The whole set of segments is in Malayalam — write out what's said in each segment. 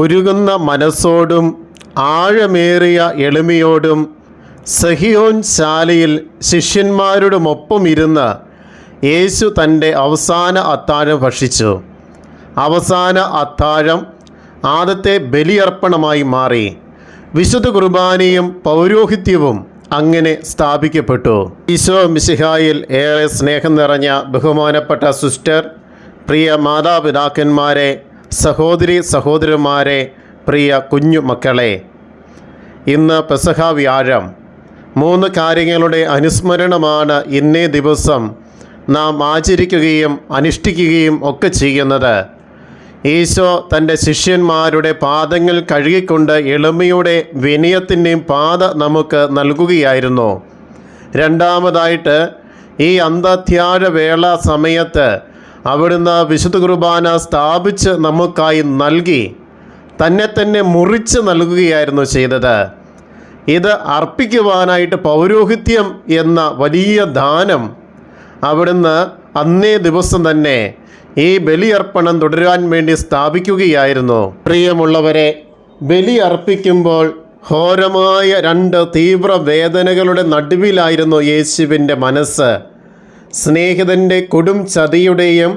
ഉരുകുന്ന മനസ്സോടും ആഴമേറിയ എളിമയോടും സഹിയോൻ ശാലയിൽ ശിഷ്യന്മാരോടുമൊപ്പം ഇരുന്ന് യേശു തന്റെ അവസാന അത്താഴം ഭക്ഷിച്ചു. അവസാന അത്താഴം ആദത്തെ ബലിയർപ്പണമായി മാറി. വിശുദ്ധ കുർബാനയും പൗരോഹിത്യവും അങ്ങനെ സ്ഥാപിക്കപ്പെട്ടു. ഈശോ മിശിഹായിൽ ഏറെ സ്നേഹം നിറഞ്ഞ ബഹുമാനപ്പെട്ട സിസ്റ്റർ പ്രിയ മാതാപിതാക്കന്മാരെ സഹോദരി സഹോദരന്മാരെ പ്രിയ കുഞ്ഞു മക്കളെ ഇന്ന് പെസഹ വ്യാഴം. മൂന്ന് കാര്യങ്ങളുടെ അനുസ്മരണമാണ് ഇന്നേ ദിവസം നാം ആചരിക്കുകയും അനുഷ്ഠിക്കുകയും ഒക്കെ ചെയ്യുന്നത്. ഈശോ തന്റെ ശിഷ്യന്മാരുടെ പാദങ്ങൾ കഴുകിക്കൊണ്ട് എളിമയുടെ വിനയത്തിന്റെയും പാത നമുക്ക് നൽകുകയായിരുന്നു. രണ്ടാമതായിട്ട് ഈ അന്താധ്യാഴ വേള സമയത്ത് അവിടുന്ന് വിശുദ്ധ കുർബാന സ്ഥാപിച്ച് നമുക്കായി നൽകി തന്നെ തന്നെ മുറിച്ച് നൽകുകയായിരുന്നു ചെയ്തത്. ഇത് അർപ്പിക്കുവാനായിട്ട് പൗരോഹിത്യം എന്ന വലിയ ദാനം അവിടുന്ന് അന്നേ ദിവസം തന്നെ ഈ ബലിയർപ്പണം തുടരാൻ വേണ്ടി സ്ഥാപിക്കുകയായിരുന്നു. പ്രിയമുള്ളവരെ ബലി അർപ്പിക്കുമ്പോൾ ഘോരമായ രണ്ട് തീവ്ര വേദനകളുടെ നടുവിലായിരുന്നു യേശുവിന്റെ മനസ്സ്. സ്നേഹിതന്റെ കൊടും ചതിയുടെയും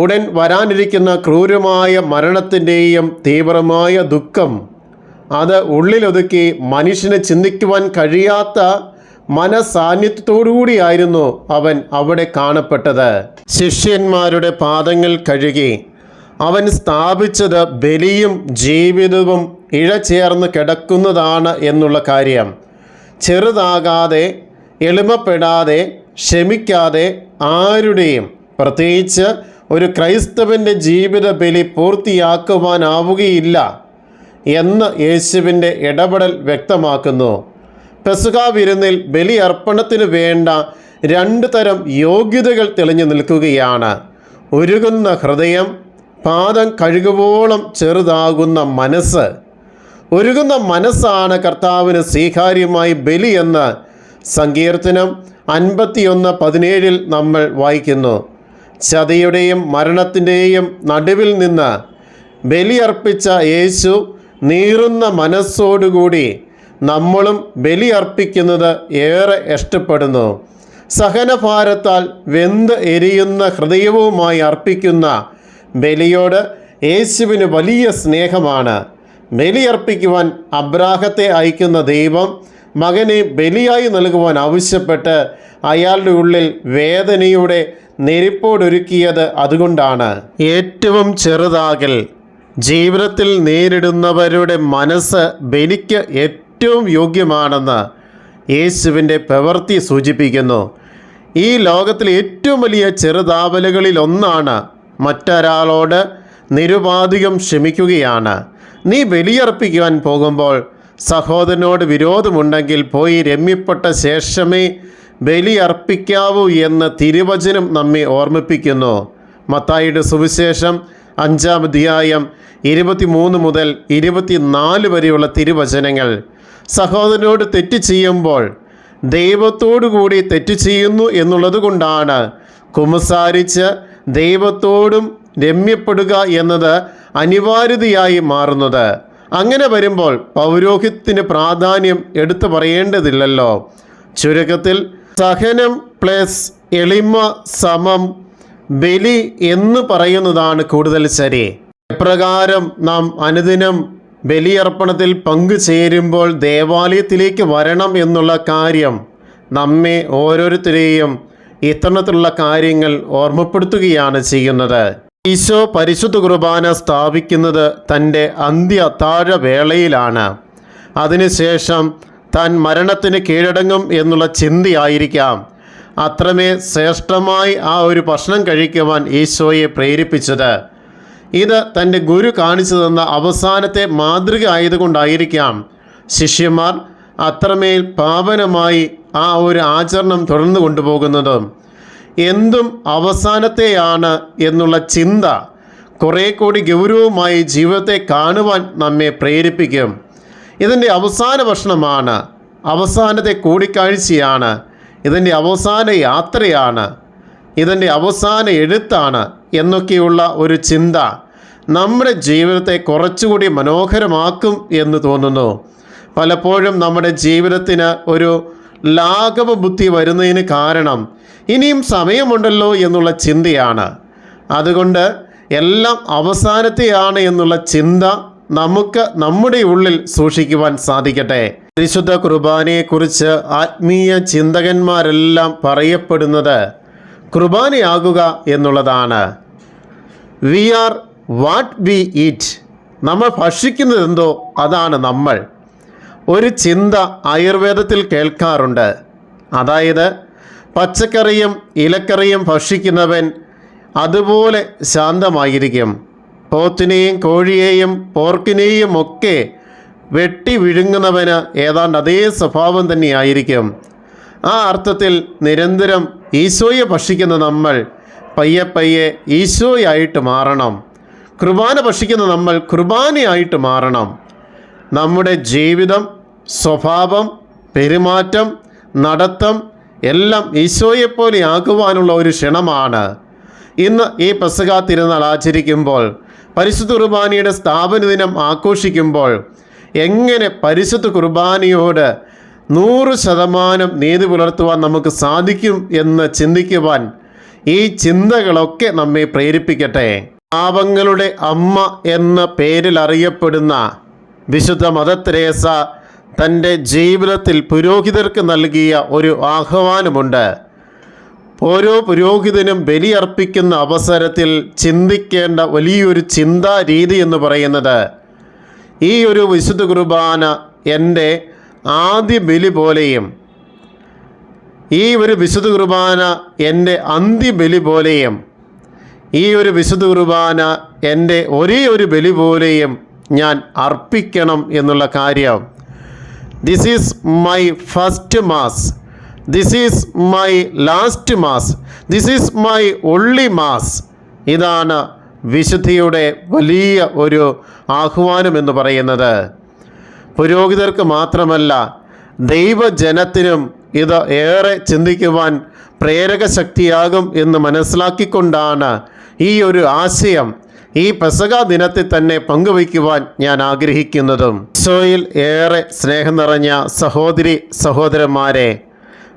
ഉടൻ വരാനിരിക്കുന്ന ക്രൂരമായ മരണത്തിന്റെയും തീവ്രമായ ദുഃഖം അത് ഉള്ളിലൊതുക്കി മനുഷ്യനെ ചിന്തിക്കുവാൻ കഴിയാത്ത മനസാന്നിധ്യത്തോടുകൂടിയായിരുന്നു അവൻ അവിടെ കാണപ്പെട്ടത്. ശിഷ്യന്മാരുടെ പാദങ്ങൾ കഴുകി അവൻ സ്ഥാപിച്ചത് ബലിയും ജീവിതവും ഇഴചേർന്ന് കിടക്കുന്നതാണ് എന്നുള്ള കാര്യം. ചെറുതാകാതെ എളിമപ്പെടാതെ ക്ഷമിക്കാതെ ആരുടെയും പ്രത്യേകിച്ച് ഒരു ക്രൈസ്തവന്റെ ജീവിത ബലി പൂർത്തിയാക്കുവാനാവുകയില്ല എന്ന് യേശുവിന്റെ ഇടപെടൽ വ്യക്തമാക്കുന്നു. പെസുക വിരുന്നിൽ ബലി അർപ്പണത്തിന് വേണ്ട രണ്ട് തരം യോഗ്യതകൾ തെളിഞ്ഞു നിൽക്കുകയാണ്. ഉരുകുന്ന ഹൃദയം പാദം കഴുകുവോളം ചെറുതാകുന്ന മനസ്സ്. ഒരുകുന്ന മനസ്സാണ് കർത്താവിന് സ്വീകാര്യമായി ബലി എന്ന് സങ്കീർത്തനം അൻപത്തിയൊന്ന് പതിനേഴിൽ നമ്മൾ വായിക്കുന്നു. ചതിയുടെയും മരണത്തിന്റെയും നടുവിൽ നിന്ന് ബലിയർപ്പിച്ച യേശു നീറുന്ന മനസ്സോടുകൂടി നമ്മളും ബലിയർപ്പിക്കുന്നത് ഏറെ ഇഷ്ടപ്പെടുന്നു. സഹനഭാരത്താൽ വെന്ത് എരിയുന്ന ഹൃദയവുമായി അർപ്പിക്കുന്ന ബലിയോട് യേശുവിന് വലിയ സ്നേഹമാണ്. ബലിയർപ്പിക്കുവാൻ അബ്രാഹത്തെ അയക്കുന്ന ദൈവം മകനെ ബലിയായി നൽകുവാൻ ആവശ്യപ്പെട്ട് അയാളുടെ ഉള്ളിൽ വേദനയുടെ നെരിപ്പോടൊരുക്കിയത് അതുകൊണ്ടാണ്. ഏറ്റവും ചെറുതാകൽ ജീവിതത്തിൽ നേരിടുന്നവരുടെ മനസ്സ് ബലിക്ക് ഏറ്റവും യോഗ്യമാണെന്ന് യേശുവിന്റെ പ്രവൃത്തി സൂചിപ്പിക്കുന്നു. ഈ ലോകത്തിലെ ഏറ്റവും വലിയ ചെറുതാവലുകളിൽ ഒന്നാണ് മറ്റൊരാളോട് നിരുപാധികം ക്ഷമിക്കുകയാണ്. നീ ബലിയർപ്പിക്കുവാൻ പോകുമ്പോൾ സഹോദരനോട് വിരോധമുണ്ടെങ്കിൽ പോയി രമ്യപ്പെട്ട ശേഷമേ ബലി അർപ്പിക്കാവൂ എന്ന തിരുവചനം നമ്മെ ഓർമ്മിപ്പിക്കുന്നു. മത്തായിയുടെ സുവിശേഷം അഞ്ചാം അധ്യായം ഇരുപത്തിമൂന്ന് മുതൽ ഇരുപത്തിനാല് വരെയുള്ള തിരുവചനങ്ങൾ. സഹോദരനോട് തെറ്റ് ചെയ്യുമ്പോൾ ദൈവത്തോടു കൂടി തെറ്റ് ചെയ്യുന്നു എന്നുള്ളത് കൊണ്ടാണ്. കുമസാരിച്ച് ദൈവത്തോടും രമ്യപ്പെടുക എന്നത് അനിവാര്യതയായി മാറുന്നത്. അങ്ങനെ വരുമ്പോൾ പൗരോഹിത്യത്തിന് പ്രാധാന്യം എടുത്തു പറയേണ്ടതില്ലല്ലോ. ചുരുക്കത്തിൽ സഹനം പ്ലസ് എളിമ സമം ബലി എന്ന് പറയുന്നതാണ് കൂടുതൽ ശരി. എപ്രകാരം നാം അനുദിനം ബലിയർപ്പണത്തിൽ പങ്കുചേരുമ്പോൾ ദേവാലയത്തിലേക്ക് വരണം എന്നുള്ള കാര്യം നമ്മെ ഓരോരുത്തരെയും ഇത്തരത്തിലുള്ള കാര്യങ്ങൾ ഓർമ്മപ്പെടുത്തുകയാണ് ചെയ്യുന്നത്. ഈശോ പരിശുദ്ധ കുർബാന സ്ഥാപിക്കുന്നത് തന്റെ അന്ത്യ താഴവേളയിലാണ് അതിനുശേഷം താൻ മരണത്തിന് കീഴടങ്ങും എന്നുള്ള ചിന്തയായിരിക്കാം. അത്രമേ ശ്രേഷ്ഠമായി ആ ഒരു ഭക്ഷണം കഴിക്കുവാൻ ഈശോയെ പ്രേരിപ്പിച്ചത്. ഇത് തന്റെ ഗുരു കാണിച്ചു തന്ന അവസാനത്തെ മാതൃക ആയതുകൊണ്ടായിരിക്കാം. ശിഷ്യന്മാർ അത്രമേൽ പാപനമായി ആ ഒരു ആചരണം തുടർന്നു കൊണ്ടുപോകുന്നതും എന്തും അവസാനത്തെയാണ് എന്നുള്ള ചിന്ത കുറേ കൂടി ഗൗരവമായി ജീവിതത്തെ കാണുവാൻ നമ്മെ പ്രേരിപ്പിക്കും. ഇതിന്റെ അവസാന ഭക്ഷണമാണ് അവസാനത്തെ കൂടിക്കാഴ്ചയാണ് ഇതിന്റെ അവസാന യാത്രയാണ് ഇതിന്റെ അവസാന എഴുത്താണ് എന്നൊക്കെയുള്ള ഒരു ചിന്ത നമ്മുടെ ജീവിതത്തെ കുറച്ചുകൂടി മനോഹരമാക്കും എന്ന് തോന്നുന്നു. പലപ്പോഴും നമ്മുടെ ജീവിതത്തിന് ഒരു ലാഘവ ബുദ്ധി വരുന്നതിന് കാരണം ഇനിയും സമയമുണ്ടല്ലോ എന്നുള്ള ചിന്തയാണ്. അതുകൊണ്ട് എല്ലാം അവസാനത്തെയാണ് എന്നുള്ള ചിന്ത നമുക്ക് നമ്മുടെ ഉള്ളിൽ സൂക്ഷിക്കുവാൻ സാധിക്കട്ടെ. പരിശുദ്ധ കുർബാനയെക്കുറിച്ച് ആത്മീയ ചിന്തകന്മാരെല്ലാം പറയപ്പെടുന്നത് കുർബാനയാകുക എന്നുള്ളതാണ്. We are what we eat. നമ്മൾ ഭക്ഷിക്കുന്നതെന്തോ അതാണ് നമ്മൾ. ഒരു ചിന്ത ആയുർവേദത്തിൽ കേൾക്കാറുണ്ട്. അതായത് പച്ചക്കറിയും ഇലക്കറിയും ഭക്ഷിക്കുന്നവൻ അതുപോലെ ശാന്തമായിരിക്കും. പോത്തിനെയും കോഴിയെയും പോർക്കിനെയും ഒക്കെ വെട്ടി വിഴുങ്ങുന്നവന് ഏതാണ്ട് അതേ സ്വഭാവം തന്നെയായിരിക്കും. ആ അർത്ഥത്തിൽ നിരന്തരം ഈശോയെ ഭക്ഷിക്കുന്ന നമ്മൾ പയ്യെ പയ്യെ ഈശോയായിട്ട് മാറണം. കുർബാന ഭക്ഷിക്കുന്ന നമ്മൾ കുർബാനയായിട്ട് മാറണം. നമ്മുടെ ജീവിതം സ്വഭാവം പെരുമാറ്റം നടത്തം എല്ലാം ഈശോയെപ്പോലെ ആകുവാനുള്ള ഒരു ക്ഷണമാണ്. ഇന്ന് ഈ പെസക തിരുനാൾ ആചരിക്കുമ്പോൾ പരിശുദ്ധ കുർബാനയുടെ സ്ഥാപന ദിനം ആഘോഷിക്കുമ്പോൾ എങ്ങനെ പരിശുദ്ധ കുർബാനയോട് നൂറ് ശതമാനം നീതി പുലർത്തുവാൻ നമുക്ക് സാധിക്കും എന്ന് ചിന്തിക്കുവാൻ ഈ ചിന്തകളൊക്കെ നമ്മെ പ്രേരിപ്പിക്കട്ടെ. പാപങ്ങളുടെ അമ്മ എന്ന പേരിൽ അറിയപ്പെടുന്ന വിശുദ്ധ മദർ തന്റെ ജീവിതത്തിൽ പുരോഹിതർക്ക് നൽകിയ ഒരു ആഹ്വാനമുണ്ട്. ഓരോ പുരോഹിതനും ബലിയർപ്പിക്കുന്ന അവസരത്തിൽ ചിന്തിക്കേണ്ട വലിയൊരു ചിന്താ രീതി എന്ന് പറയുന്നത് ഈ ഒരു വിശുദ്ധ കുർബാന എന്റെ ആദ്യ ബലി പോലെയും ഈ ഒരു വിശുദ്ധ കുർബാന എന്റെ അന്ത്യബലി പോലെയും ഈ ഒരു വിശുദ്ധ കുർബാന എന്റെ ഒരേ ഒരു ബലി പോലെയും ഞാൻ അർപ്പിക്കണം എന്നുള്ള കാര്യം. This is my first mass this is my last mass this is my holy mass ഇതാണ് വിശുദ്ധിയുടെ വലിയ ഒരു ആഹ്വാനം എന്ന് പറയുന്നത്. പുരോഹിതർക്ക് മാത്രമല്ല ദൈവജനത്തിനും ഇത് ഏറെ ചിന്തിക്കുവാൻ പ്രേരക ശക്തിയാകും എന്ന് മനസ്സിലാക്കിക്കൊണ്ടാണ് ഈ ഒരു ആശയം. ഈ പെസക ദിനത്തിൽ തന്നെ പങ്കുവയ്ക്കുവാൻ ഞാൻ ആഗ്രഹിക്കുന്നതും. സോയിൽ ഏറെ സ്നേഹം നിറഞ്ഞ സഹോദരി സഹോദരന്മാരെ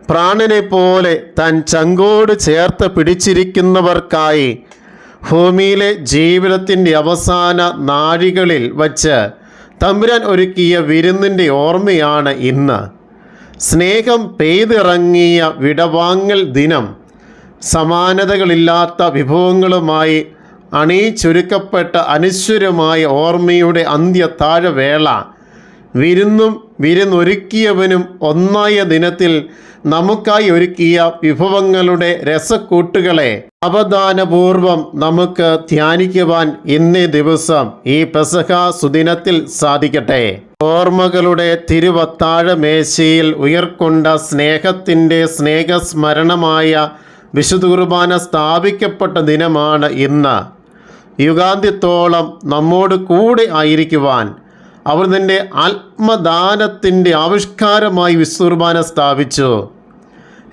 പ്രാണനെ പോലെ താൻ ചങ്കോട് ചേർത്ത് പിടിച്ചിരിക്കുന്നവർക്കായി ഭൂമിയിലെ ജീവിതത്തിന്റെ അവസാന നാഴികളിൽ വച്ച് തമ്പുരാൻ ഒരുക്കിയ വിരുന്നിന്റെ ഓർമ്മയാണ് ഇന്ന്. സ്നേഹം പെയ്തിറങ്ങിയ വിടവാങ്ങൽ ദിനം സമാനതകളില്ലാത്ത വിഭവങ്ങളുമായി അണിയിച്ചൊരുക്കപ്പെട്ട അനശ്വരമായ ഓർമ്മയുടെ അന്ത്യത്താഴവേള വിരുന്നും വിരുന്നൊരുക്കിയവനും ഒന്നായ ദിനത്തിൽ നമുക്കായി ഒരുക്കിയ വിഭവങ്ങളുടെ രസക്കൂട്ടുകളെ അവധാനപൂർവം നമുക്ക് ധ്യാനിക്കുവാൻ ഇന്നേ ദിവസം ഈ പെസഹ സുദിനത്തിൽ സാധിക്കട്ടെ. ഓർമ്മകളുടെ തിരുവത്താഴമേശയിൽ ഉയർക്കൊണ്ട സ്നേഹത്തിന്റെ സ്നേഹസ്മരണമായ വിശുദ്ധ കുർബാന സ്ഥാപിക്കപ്പെട്ട ദിനമാണ് ഇന്ന്. യുഗാന്ത്യത്തോളം നമ്മോട് കൂടെ ആയിരിക്കുവാൻ അവർ നിന്റെ ആത്മദാനത്തിന്റെ ആവിഷ്കാരമായി വിസ്തുർബാന സ്ഥാപിച്ചു.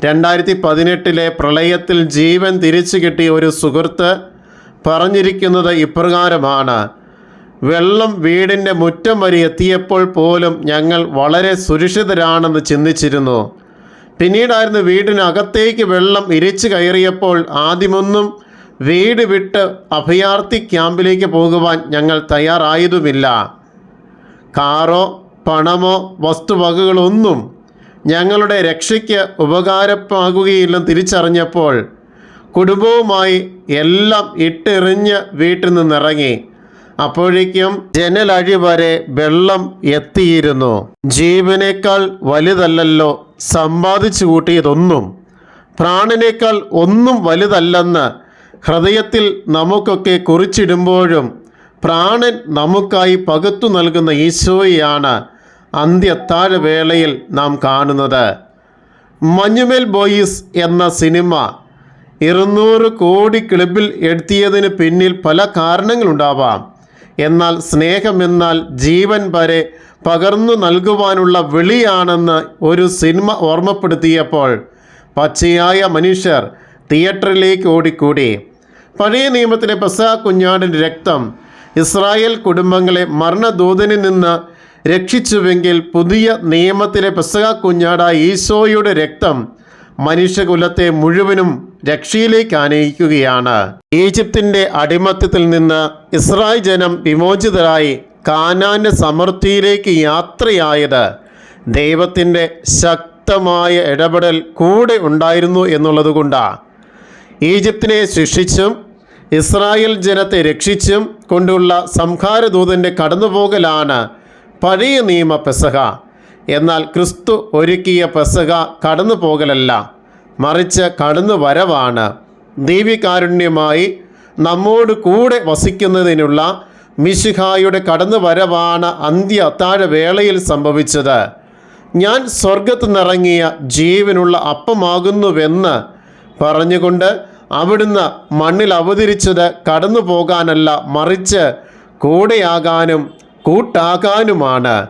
രണ്ടായിരത്തി പതിനെട്ടിലെ പ്രളയത്തിൽ ജീവൻ തിരിച്ചു കിട്ടിയ ഒരു സുഹൃത്ത് പറഞ്ഞിരിക്കുന്നത് ഇപ്രകാരമാണ്. വെള്ളം വീടിന്റെ മുറ്റം വരെ എത്തിയപ്പോൾ പോലും ഞങ്ങൾ വളരെ സുരക്ഷിതരാണെന്ന് ചിന്തിച്ചിരുന്നു. പിന്നീടായിരുന്നു വീടിനകത്തേക്ക് വെള്ളം ഇരിച്ചു കയറിയപ്പോൾ ആദ്യമൊന്നും വീട് വിട്ട് അഭയാർത്ഥി ക്യാമ്പിലേക്ക് പോകുവാൻ ഞങ്ങൾ തയ്യാറായതുമില്ല. കാറോ പണമോ വസ്തുവകകളൊന്നും ഞങ്ങളുടെ രക്ഷയ്ക്ക് ഉപകാരമാകുകയില്ലെന്ന് തിരിച്ചറിഞ്ഞപ്പോൾ കുടുംബവുമായി എല്ലാം ഇട്ടെറിഞ്ഞ് വീട്ടിൽ നിന്നിറങ്ങി. അപ്പോഴേക്കും ജനലഴി വരെ വെള്ളം എത്തിയിരുന്നു. ജീവനേക്കാൾ വലുതല്ലല്ലോ സമ്പാദിച്ചു കൂട്ടിയതൊന്നും. പ്രാണനേക്കാൾ ഒന്നും വലുതല്ലെന്ന് ഹൃദയത്തിൽ നമുക്കൊക്കെ കുറിച്ചിടുമ്പോഴും പ്രാണൻ നമുക്കായി പകുത്തു നൽകുന്ന ഈശോയെയാണ് അന്ത്യത്താഴവേളയിൽ നാം കാണുന്നത്. മഞ്ഞുമേൽ ബോയിസ് എന്ന സിനിമ ഇരുന്നൂറ് കോടി ക്ലബിൽ എത്തിയതിന് പിന്നിൽ പല കാരണങ്ങളുണ്ടാവാം. എന്നാൽ സ്നേഹമെന്നാൽ ജീവൻ വരെ പകർന്നു നൽകുവാനുള്ള വിളിയാണെന്ന് ഒരു സിനിമ ഓർമ്മപ്പെടുത്തിയപ്പോൾ പച്ചയായ മനുഷ്യർ തിയേറ്ററിലേക്ക് ഓടിക്കൂടി. പഴയ നിയമത്തിലെ പെസഹ കുഞ്ഞാടിന്റെ രക്തം ഇസ്രായേൽ കുടുംബങ്ങളെ മരണദൂതനിൽ നിന്ന് രക്ഷിച്ചുവെങ്കിൽ പുതിയ നിയമത്തിലെ പെസക കുഞ്ഞാടായ ഈശോയുടെ രക്തം മനുഷ്യകുലത്തെ മുഴുവനും രക്ഷയിലേക്ക് ആനയിക്കുകയാണ്. ഈജിപ്തിന്റെ അടിമത്തത്തിൽ നിന്ന് ഇസ്രായേൽ ജനം വിമോചിതരായി കാനാന്റെ സമൃദ്ധിയിലേക്ക് യാത്രയായത് ദൈവത്തിന്റെ ശക്തമായ ഇടപെടൽ കൂടെ ഉണ്ടായിരുന്നു എന്നുള്ളതുകൊണ്ടാണ്. ഈജിപ്തിനെ ശിക്ഷിച്ചും ഇസ്രായേൽ ജനത്തെ രക്ഷിച്ചും കൊണ്ടുള്ള സംഹാരദൂതന്റെ കടന്നുപോകലാണ് പഴയ നിയമ പെസഹ. എന്നാൽ ക്രിസ്തു ഒരുക്കിയ പെസഹ കടന്നു പോകലല്ല മറിച്ച് കടന്നു വരവാണ് ദീപികാരുണ്യമായി നമ്മോട് കൂടെ വസിക്കുന്നതിനുള്ള മിശിഹായുടെ കടന്നു വരവാണ് അന്ത്യ അത്താഴവേളയിൽ സംഭവിച്ചത്. ഞാൻ സ്വർഗത്ത് നിറങ്ങിയ ജീവനുള്ള അപ്പമാകുന്നുവെന്ന് പറഞ്ഞുകൊണ്ട് അവിടുന്ന് മണ്ണിൽ അവതരിച്ചത് കടന്നു പോകാനല്ല മറിച്ച് കൂടെയാകാനും കൂട്ടാകാനുമാണ്.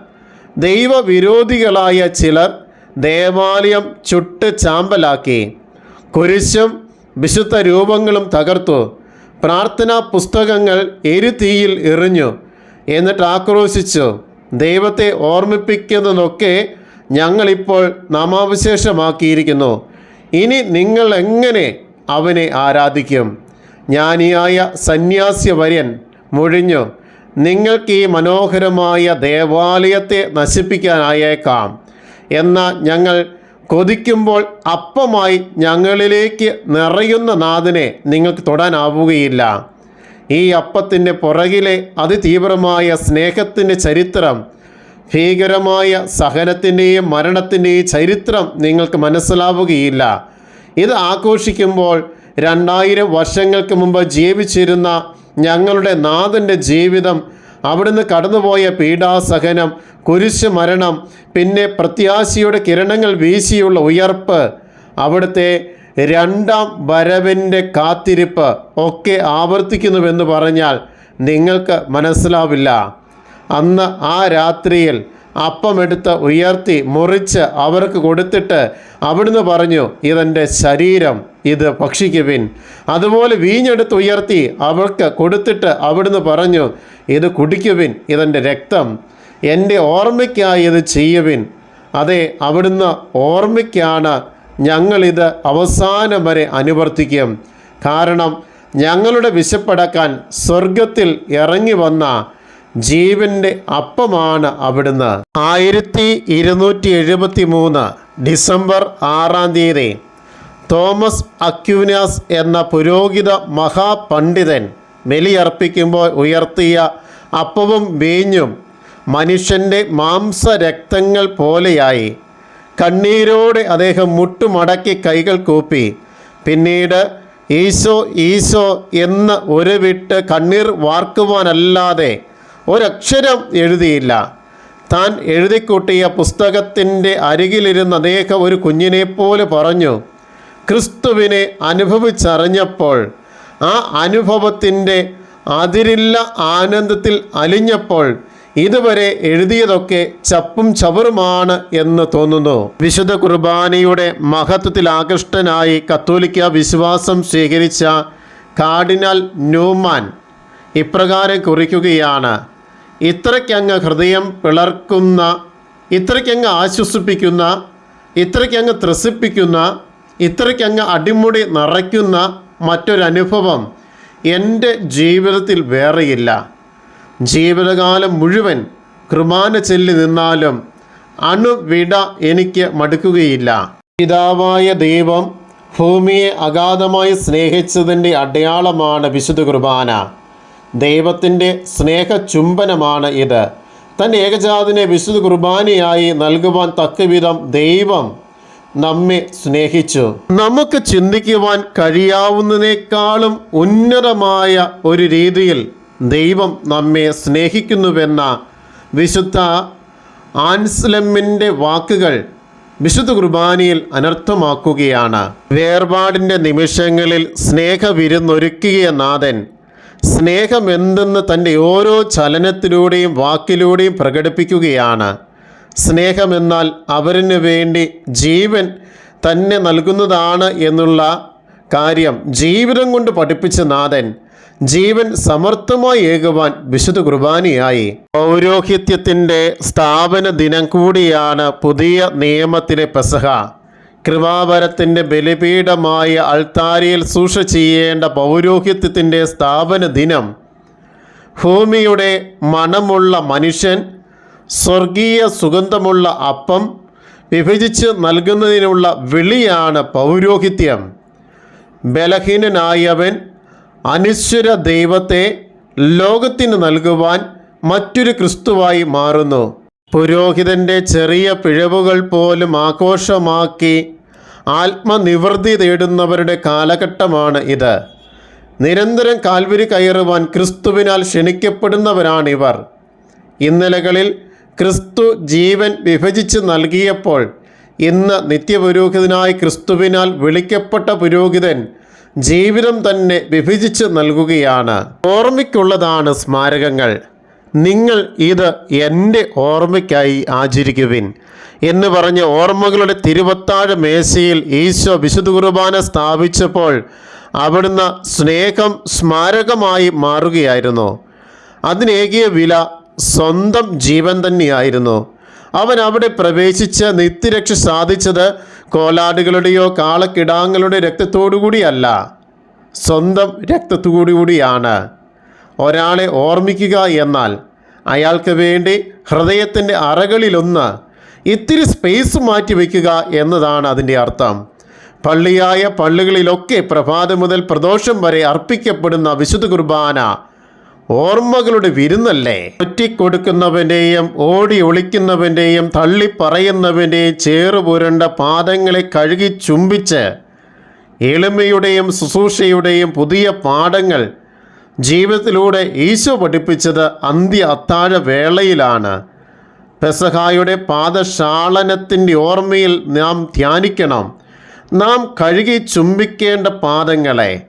ദൈവവിരോധികളായ ചിലർ ദേവാലയം ചുട്ട് ചാമ്പലാക്കി. കുരിശും വിശുദ്ധ രൂപങ്ങളും തകർത്തു. പ്രാർത്ഥനാ പുസ്തകങ്ങൾ എരുതീയിൽ എറിഞ്ഞു. എന്നിട്ട് ആക്രോശിച്ചു. ദൈവത്തെ ഓർമ്മിപ്പിക്കുന്നതൊക്കെ ഞങ്ങളിപ്പോൾ നാമാവശേഷമാക്കിയിരിക്കുന്നു. ഇനി നിങ്ങൾ എങ്ങനെ അവനെ ആരാധിക്കും. ജ്ഞാനിയായ സന്യാസ്യവര്യൻ മുഴിഞ്ഞു നിങ്ങൾക്ക് ഈ മനോഹരമായ ദേവാലയത്തെ നശിപ്പിക്കാനായേക്കാം. എന്നാൽ ഞങ്ങൾ കൊതിക്കുമ്പോൾ അപ്പമായി ഞങ്ങളിലേക്ക് നിറയുന്ന നാഥനെ നിങ്ങൾക്ക് തൊടാനാവുകയില്ല. ഈ അപ്പത്തിന്റെ പുറകിലെ അതിതീവ്രമായ സ്നേഹത്തിന്റെ ചരിത്രം ഭീകരമായ സഹനത്തിന്റെയും മരണത്തിന്റെയും ചരിത്രം നിങ്ങൾക്ക് മനസ്സിലാവുകയില്ല. ഇത് ആഘോഷിക്കുമ്പോൾ രണ്ടായിരം വർഷങ്ങൾക്ക് മുമ്പ് ജീവിച്ചിരുന്ന ഞങ്ങളുടെ നാഥന്റെ ജീവിതം അവിടുന്ന് കടന്നുപോയ പീഡാസഹനം കുരിശ് മരണം പിന്നെ പ്രത്യാശയുടെ കിരണങ്ങൾ വീശിയുള്ള ഉയർപ്പ് അവിടുത്തെ രണ്ടാം വരവിന്റെ കാത്തിരിപ്പ് ഒക്കെ ആവർത്തിക്കുന്നുവെന്ന് പറഞ്ഞാൽ നിങ്ങൾക്ക് മനസ്സിലാവില്ല. അന്ന് ആ രാത്രിയിൽ അപ്പമെടുത്ത് ഉയർത്തി മുറിച്ച് അവർക്ക് കൊടുത്തിട്ട് അവിടുന്ന് പറഞ്ഞു ഇതെന്റെ ശരീരം ഇത് ഭക്ഷിക്കുവിൻ അതുപോലെ വീഞ്ഞെടുത്ത് ഉയർത്തി അവർക്ക് കൊടുത്തിട്ട് അവിടുന്ന് പറഞ്ഞു ഇത് കുടിക്കുവിൻ ഇതെന്റെ രക്തം. എന്റെ ഓർമ്മയ്ക്കായി ഇത് ചെയ്യുവിൻ അതെ അവിടുന്ന് ഓർമ്മയ്ക്കാണ് ഞങ്ങളിത് അവസാനം വരെ അനുവർത്തിക്കും. കാരണം ഞങ്ങളുടെ വിശപ്പടക്കാൻ സ്വർഗത്തിൽ ഇറങ്ങി വന്ന ജീവന്റെ അപ്പമാണ് അവിടുന്ന്. ആയിരത്തി ഇരുന്നൂറ്റി എഴുപത്തി മൂന്ന് ഡിസംബർ ആറാം തീയതി തോമസ് അക്യൂനാസ് എന്ന പുരോഹിത മഹാപണ്ഡിതൻ ബലിയർപ്പിക്കുമ്പോൾ ഉയർത്തിയ അപ്പവും വീഞ്ഞും മനുഷ്യന്റെ മാംസരക്തങ്ങൾ പോലെയായി. കണ്ണീരോടെ അദ്ദേഹം മുട്ടുമടക്കി കൈകൾ കൂപ്പി. പിന്നീട് ഈശോ ഈശോ എന്ന് ഒരു വിട്ട് കണ്ണീർ വാർക്കുവാനല്ലാതെ ഒരക്ഷരം എഴുതിയില്ല. താൻ എഴുതിക്കൂട്ടിയ പുസ്തകത്തിന്റെ അരികിലിരുന്ന് അദ്ദേഹം ഒരു കുഞ്ഞിനെപ്പോലെ പറഞ്ഞു. ക്രിസ്തുവിനെ അനുഭവിച്ചറിഞ്ഞപ്പോൾ ആ അനുഭവത്തിന്റെ അതിരില്ല ആനന്ദത്തിൽ അലിഞ്ഞപ്പോൾ ഇതുവരെ എഴുതിയതൊക്കെ ചപ്പും ചവറുമാണ് എന്ന് തോന്നുന്നു. വിശുദ്ധ കുർബാനയുടെ മഹത്വത്തിൽ ആകൃഷ്ടനായി കത്തോലിക്ക വിശ്വാസം സ്വീകരിച്ച കാർഡിനൽ ന്യൂമാൻ ഇപ്രകാരം കുറിക്കുകയാണ്. ഇത്രയ്ക്കങ്ങ് ഹൃദയം പിളർക്കുന്ന ഇത്രയ്ക്കങ്ങ് ആശ്വസിപ്പിക്കുന്ന ഇത്രയ്ക്കങ്ങ് ത്രസിപ്പിക്കുന്ന ഇത്രയ്ക്കങ്ങ് അടിമുടി നിറയ്ക്കുന്ന മറ്റൊരനുഭവം എന്റെ ജീവിതത്തിൽ വേറെയില്ല. ജീവിതകാലം മുഴുവൻ കൃമാന ചെല്ലി നിന്നാലും അണുവിട എനിക്ക് മടുക്കുകയില്ല. പിതാവായ ദൈവം ഭൂമിയെ അഗാധമായി സ്നേഹിച്ചതിന്റെ അടയാളമാണ് വിശുദ്ധ കുർബാന ദൈവത്തിന്റെ സ്നേഹചുംബനമാണ് ഇത്. തന്റെ ഏകജാതിനെ വിശുദ്ധ കുർബാനയായി നൽകുവാൻ തക്കവിധം ദൈവം നമ്മെ സ്നേഹിച്ചു. നമുക്ക് ചിന്തിക്കുവാൻ കഴിയാവുന്നതിനേക്കാളും ഉന്നതമായ ഒരു രീതിയിൽ ദൈവം നമ്മെ സ്നേഹിക്കുന്നുവെന്ന വിശുദ്ധ ആൻസ്ലമ്മിന്റെ വാക്കുകൾ വിശുദ്ധ കുർബാനയിൽ അനർത്ഥമാക്കുകയാണ്. വേർപാടിന്റെ നിമിഷങ്ങളിൽ സ്നേഹവിരുന്നൊരുക്കിയ നാഥൻ സ്നേഹമെന്തെന്ന് തന്റെ ഓരോ ചലനത്തിലൂടെയും വാക്കിലൂടെയും പ്രകടിപ്പിക്കുകയാണ്. സ്നേഹമെന്നാൽ അവരിന് വേണ്ടി ജീവൻ തന്നെ നൽകുന്നതാണ് എന്നുള്ള കാര്യം ജീവിതം കൊണ്ട് പഠിപ്പിച്ച നാഥൻ ജീവൻ സമർത്ഥമായി ഏകുവാൻ വിശുദ്ധ കുർബാനയായി. പൗരോഹിത്യത്തിന്റെ സ്ഥാപന ദിനം കൂടിയാണ് പുതിയ നിയമത്തിലെ പെസഹ. കൃപാവരത്തിന്റെ ബലിപീഠമായ അൾത്താരിയിൽ സൂക്ഷ ചെയ്യേണ്ട പൗരോഹിത്യത്തിന്റെ സ്ഥാപന ദിനം. ഭൂമിയുടെ മണമുള്ള മനുഷ്യൻ സ്വർഗീയ സുഗന്ധമുള്ള അപ്പം വിഭജിച്ച് നൽകുന്നതിനുള്ള വിളിയാണ് പൗരോഹിത്യം. ബലഹീനനായവൻ അനിശ്വര ദൈവത്തെ ലോകത്തിന് നൽകുവാൻ മറ്റൊരു ക്രിസ്തുവായി മാറുന്നു. പുരോഹിതന്റെ ചെറിയ പിഴവുകൾ പോലും ആഘോഷമാക്കി ആത്മനിവൃത്തി തേടുന്നവരുടെ കാലഘട്ടമാണ് ഇത്. നിരന്തരം കാൽവരി കയറുവാൻ ക്രിസ്തുവിനാൽ ക്ഷണിക്കപ്പെടുന്നവരാണിവർ. ഇന്നലകളിൽ ക്രിസ്തു ജീവൻ വിഭജിച്ച് നൽകിയപ്പോൾ ഇന്ന് നിത്യപുരോഹിതനായി ക്രിസ്തുവിനാൽ വിളിക്കപ്പെട്ട പുരോഹിതൻ ജീവിതം തന്നെ വിഭജിച്ച് നൽകുകയാണ്. ഓർമ്മയ്ക്കുള്ളതാണ് സ്മാരകങ്ങൾ. നിങ്ങൾ ഇത് എന്റെ ഓർമ്മയ്ക്കായി ആചരിക്കുവിൻ എന്ന് പറഞ്ഞ് ഓർമ്മകളുടെ തിരുവത്താഴ മേശയിൽ ഈശോ വിശുദ്ധ കുർബാന സ്ഥാപിച്ചപ്പോൾ അവിടുന്ന് സ്നേഹം സ്മാരകമായി മാറുകയായിരുന്നു. അതിനേകിയ വില സ്വന്തം ജീവൻ തന്നെയായിരുന്നു. അവൻ അവിടെ പ്രവേശിച്ച് നിത്യരക്ഷ സാധിച്ചത് കോലാടുകളുടെയോ കാളക്കിടാങ്ങളുടെ രക്തത്തോടുകൂടിയല്ല. സ്വന്തം രക്തത്തോടുകൂടിയാണ്. ഒരാളെ ഓർമ്മിക്കുക എന്നാൽ അയാൾക്ക് വേണ്ടി ഹൃദയത്തിന്റെ അറകളിലൊന്ന് ഇത്തിരി സ്പേസ് മാറ്റി വയ്ക്കുക എന്നതാണ് അതിന്റെ അർത്ഥം. പള്ളിയായ പള്ളികളിലൊക്കെ പ്രഭാതം മുതൽ പ്രദോഷം വരെ അർപ്പിക്കപ്പെടുന്ന വിശുദ്ധ കുർബാന ഓർമ്മകളുടെ വിരുന്നല്ലേ? ഒറ്റിക്കൊടുക്കുന്നവന്റെയും ഓടി ഒളിക്കുന്നവന്റെയും തള്ളിപ്പറയുന്നവന്റെയും ചേറുപുരണ്ട പാദങ്ങളെ കഴുകി ചുംബിച്ച് എളിമയുടെയും ശുശ്രൂഷയുടെയും പുതിയ പാഠങ്ങൾ ജീവിതത്തിലൂടെ ഈശോ പഠിപ്പിച്ചത് അന്ത്യ അത്താഴ വേളയിലാണ്. പെസഹായുടെ പാദശാളനത്തിന്റെ ഓർമ്മയിൽ നാം ധ്യാനിക്കണം. നാം കഴുകി ചുംബിക്കേണ്ട പാദങ്ങളെ.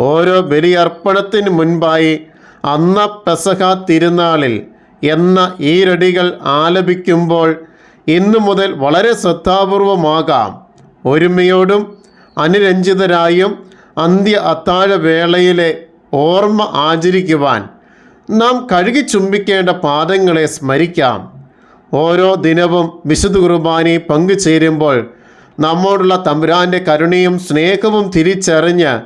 ഓരോ ബലിയർപ്പണത്തിന് മുൻപായി അന്ന പെസഹ തിരുനാളിൽ എന്ന ഈരടികൾ ആലപിക്കുമ്പോൾ ഇന്നു മുതൽ വളരെ ശ്രദ്ധാപൂർവമാകാം. ഒരുമയോടും അനുരഞ്ജിതരായും അന്ത്യ അത്താഴ വേളയിലെ ഓർമ്മ ആചരിക്കുവാൻ നാം കഴുകി ചുംബിക്കേണ്ട പാദങ്ങളെ സ്മരിക്കാം. ഓരോ ദിനവും വിശുദ്ധ കുർബാനയിൽ പങ്കുചേരുമ്പോൾ നമ്മോടുള്ള തമ്പുരാന്റെ കരുണയും സ്നേഹവും തിരിച്ചറിഞ്ഞ്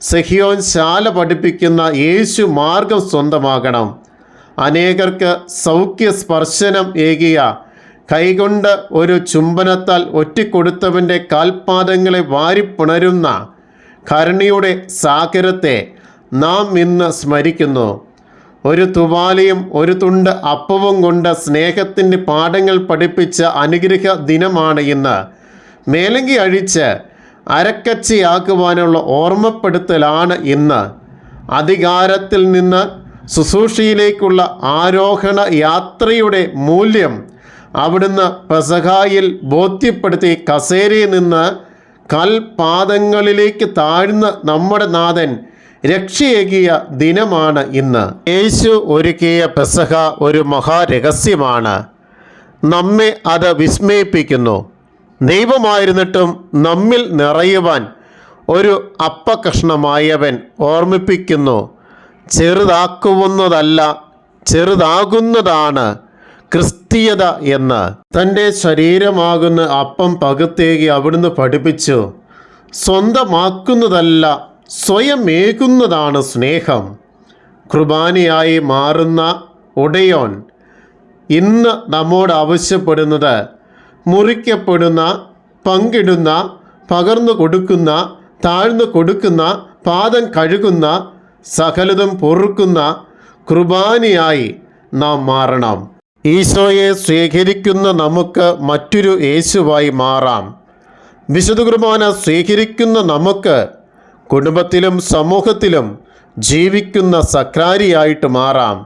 സഹിയോൻ ശാല പഠിപ്പിക്കുന്ന യേശു മാർഗം സ്വന്തമാകണം. അനേകർക്ക് സൗഖ്യ സ്പർശനം ഏകിയ കൈകൊണ്ട് ഒരു ചുംബനത്താൽ ഒറ്റിക്കൊടുത്തവന്റെ കാൽപാദങ്ങളെ വാരിപ്പുണരുന്ന കരുണയുടെ സാഗരത്തെ നാം ഇന്ന് സ്മരിക്കുന്നു. ഒരു തുവാലയും ഒരു തുണ്ട് അപ്പവും കൊണ്ട് സ്നേഹത്തിന്റെ പാഠങ്ങൾ പഠിപ്പിച്ച അനുഗ്രഹ ദിനമാണ് ഇന്ന്. മേലങ്കി അഴിച്ച് അരക്കച്ചയാക്കുവാനുള്ള ഓർമ്മപ്പെടുത്തലാണ് ഇന്ന്. അധികാരത്തിൽ നിന്ന് ശുശ്രൂഷയിലേക്കുള്ള ആരോഹണ യാത്രയുടെ മൂല്യം അവിടുന്ന് പെസഹായിൽ ബോധ്യപ്പെടുത്തി കസേരയിൽ നിന്ന് കൽപാദങ്ങളിലേക്ക് താഴ്ന്ന നമ്മുടെ നാഥൻ രക്ഷയേകിയ ദിനമാണ് ഇന്ന്. യേശു ഒരുക്കിയ പെസഹ ഒരു മഹാരഹസ്യമാണ്. നമ്മെ അത് വിസ്മയിപ്പിക്കുന്നു. ദൈവമായിരുന്നിട്ടും നമ്മിൽ നിറയുവാൻ ഒരു അപ്പകഷ്ണമായവൻ ഓർമ്മിപ്പിക്കുന്നു. ചെറുതാക്കുവുന്നതല്ല ചെറുതാകുന്നതാണ് ക്രിസ്തീയത എന്ന്. തന്റെ ശരീരമാകുന്ന അപ്പം പകുത്തേകി അവിടുന്ന് പഠിപ്പിച്ചു. സ്വന്തമാക്കുന്നതല്ല സ്വയം ഏകുന്നതാണ് സ്നേഹം. കുർബാനയായി മാറുന്ന ഉടയോൻ ഇന്ന് നമ്മോട് ആവശ്യപ്പെടുന്നത് മുറിക്കപ്പെടുന്ന പങ്കിടുന്ന പകർന്നു കൊടുക്കുന്ന താഴ്ന്നു കൊടുക്കുന്ന പാദം കഴുകുന്ന സകലതും പൊറുക്കുന്ന കുർബാനയായി നാം മാറണം. ഈശോയെ സ്വീകരിക്കുന്ന നമുക്ക് മറ്റൊരു യേശുവായി മാറാം. വിശുദ്ധ കുർബാന സ്വീകരിക്കുന്ന നമുക്ക് കുടുംബത്തിലും സമൂഹത്തിലും ജീവിക്കുന്ന സക്രാരിയായിട്ട് മാറാം.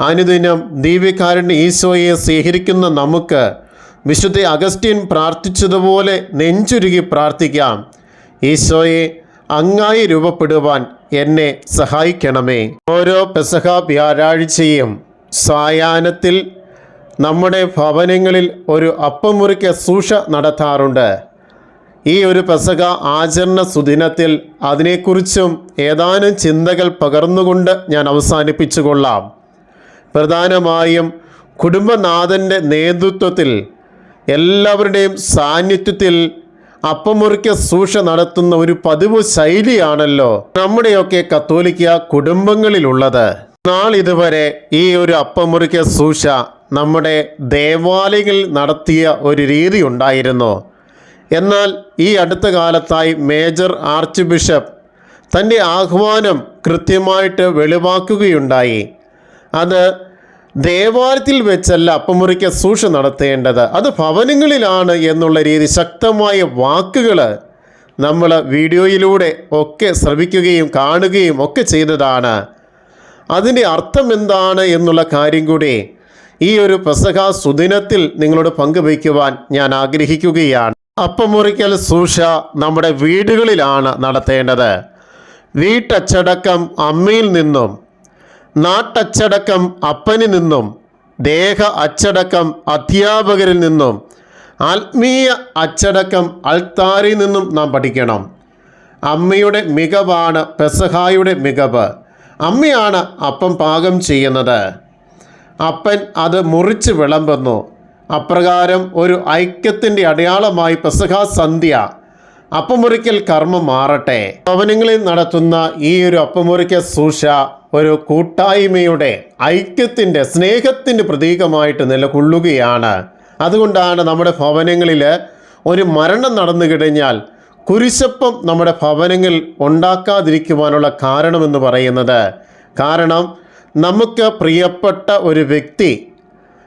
അനുദിനം ദീപികാരൻ ഈശോയെ സ്വീകരിക്കുന്ന നമുക്ക് വിശുദ്ധ അഗസ്റ്റ്യൻ പ്രാർത്ഥിച്ചതുപോലെ നെഞ്ചുരുകി പ്രാർത്ഥിക്കാം. ഈശോയെ അങ്ങായി രൂപപ്പെടുവാൻ എന്നെ സഹായിക്കണമേ. ഓരോ പെസഹ വ്യാഴാഴ്ചയും സായാഹ്നത്തിൽ നമ്മുടെ ഭവനങ്ങളിൽ ഒരു അപ്പമുറിക്ക സൂക്ഷ നടത്താറുണ്ട്. ഈ ഒരു പെസക ആചരണ സുദിനത്തിൽ അതിനെക്കുറിച്ചും ഏതാനും ചിന്തകൾ പകർന്നുകൊണ്ട് ഞാൻ അവസാനിപ്പിച്ചു കൊള്ളാം പ്രധാനമായും കുടുംബനാഥന്റെ നേതൃത്വത്തിൽ എല്ലാവരുടെയും സാന്നിധ്യത്തിൽ അപ്പമുറിക്ക സൂക്ഷ നടത്തുന്ന ഒരു പതിവ് ശൈലിയാണല്ലോ നമ്മുടെയൊക്കെ കത്തോലിക്ക കുടുംബങ്ങളിലുള്ളത്. നാളിതുവരെ ഈ ഒരു അപ്പമുറിക്ക സൂക്ഷ നമ്മുടെ ദേവാലയങ്ങളിൽ നടത്തിയ ഒരു രീതി ഉണ്ടായിരുന്നു. എന്നാൽ ഈ അടുത്ത കാലത്തായി മേജർ ആർച്ച് ബിഷപ്പ് തന്റെ ആഹ്വാനം കൃത്യമായിട്ട് വെളിവാക്കുകയുണ്ടായി. അത് ദേവാലയത്തിൽ വെച്ചല്ല അപ്പമുറിക്ക സൂക്ഷ നടത്തേണ്ടത്. അത് ഭവനങ്ങളിലാണ് എന്നുള്ള രീതി ശക്തമായ വാക്കുകൾ നമ്മൾ വീഡിയോയിലൂടെ ഒക്കെ ശ്രവിക്കുകയും കാണുകയും ഒക്കെ ചെയ്തതാണ്. അതിന്റെ അർത്ഥം എന്താണ് എന്നുള്ള കാര്യം കൂടി ഈ ഒരു പ്രസഹ സുദിനത്തിൽ നിങ്ങളോട് പങ്കുവയ്ക്കുവാൻ ഞാൻ ആഗ്രഹിക്കുകയാണ്. അപ്പമുറിക്കൽ സൂഷ നമ്മുടെ വീടുകളിലാണ് നടത്തേണ്ടത്. വീട്ടച്ചടക്കം അമ്മയിൽ നിന്നും നാട്ടച്ചടക്കം അപ്പനിൽ നിന്നും ദേഹ അച്ചടക്കം അധ്യാപകരിൽ നിന്നും ആത്മീയ അച്ചടക്കം അൾത്താരിൽ നിന്നും നാം പഠിക്കണം. അമ്മയുടെ മികവാണ് പെസഹായുടെ മികവ്. അമ്മയാണ് അപ്പം പാകം ചെയ്യുന്നത്. അപ്പൻ അത് മുറിച്ച് വിളമ്പുന്നു. അപ്രകാരം ഒരു ഐക്യത്തിന്റെ അടയാളമായി പെസഹ സന്ധ്യ അപ്പമുറിക്കൽ കർമ്മം മാറട്ടെ. ഭവനങ്ങളിൽ നടത്തുന്ന ഈ ഒരു അപ്പമുറിക്കൽ സൂഷ ഒരു കൂട്ടായ്മയുടെ ഐക്യത്തിന്റെ സ്നേഹത്തിന്റെ പ്രതീകമായിട്ട് നിലകൊള്ളുകയാണ്. അതുകൊണ്ടാണ് നമ്മുടെ ഭവനങ്ങളിൽ ഒരു മരണം നടന്നു കഴിഞ്ഞാൽ കുരിശപ്പം നമ്മുടെ ഭവനങ്ങളിൽ ഉണ്ടാക്കാതിരിക്കുവാനുള്ള കാരണമെന്ന് പറയുന്നത്. കാരണം നമുക്ക് പ്രിയപ്പെട്ട ഒരു വ്യക്തി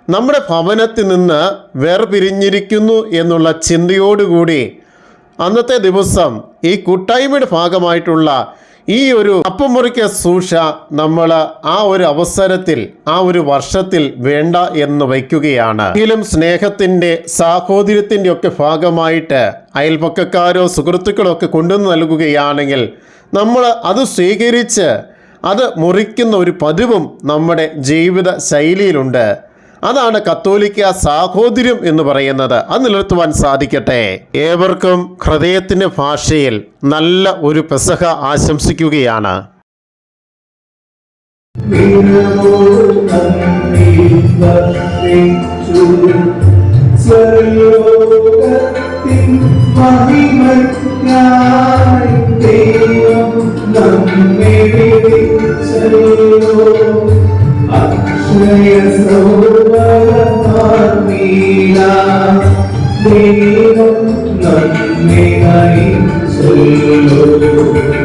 നമ്മുടെ ഭവനത്തിൽ നിന്ന് വേർപിരിഞ്ഞിരിക്കുന്നു എന്നുള്ള ചിന്തയോടുകൂടി അന്നത്തെ ദിവസം ഈ കൂട്ടായ്മയുടെ ഭാഗമായിട്ടുള്ള ഈ ഒരു അപ്പമുറിക്ക സൂക്ഷ നമ്മൾ ആ ഒരു അവസരത്തിൽ ആ ഒരു വർഷത്തിൽ വേണ്ട എന്ന് വയ്ക്കുകയാണ്. എങ്കിലും സ്നേഹത്തിന്റെ സാഹോദര്യത്തിന്റെ ഒക്കെ ഭാഗമായിട്ട് അയൽപക്കക്കാരോ സുഹൃത്തുക്കളോ ഒക്കെ കൊണ്ടുവന്ന് നൽകുകയാണെങ്കിൽ നമ്മൾ അത് സ്വീകരിച്ച് അത് മുറിക്കുന്ന ഒരു പതിവും നമ്മുടെ ജീവിത ശൈലിയിലുണ്ട്. അതാണ് കത്തോലിക്ക സാഹോദര്യം എന്ന് പറയുന്നത്. അത് നിലനിർത്തുവാൻ സാധിക്കട്ടെ. ഏവർക്കും ഹൃദയത്തിന്റെ ഭാഷയിൽ നല്ല ഒരു പെസഹ ആശംസിക്കുകയാണ്. വിളിച്ചല്ലോ. അക്ഷയ സൗവരമാർന്നീല ദൈവം നമ്മെ നയിച്ചല്ലോ. ജീവൻ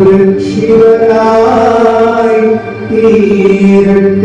സംരക്ഷിതരായി തീരട്ടെ.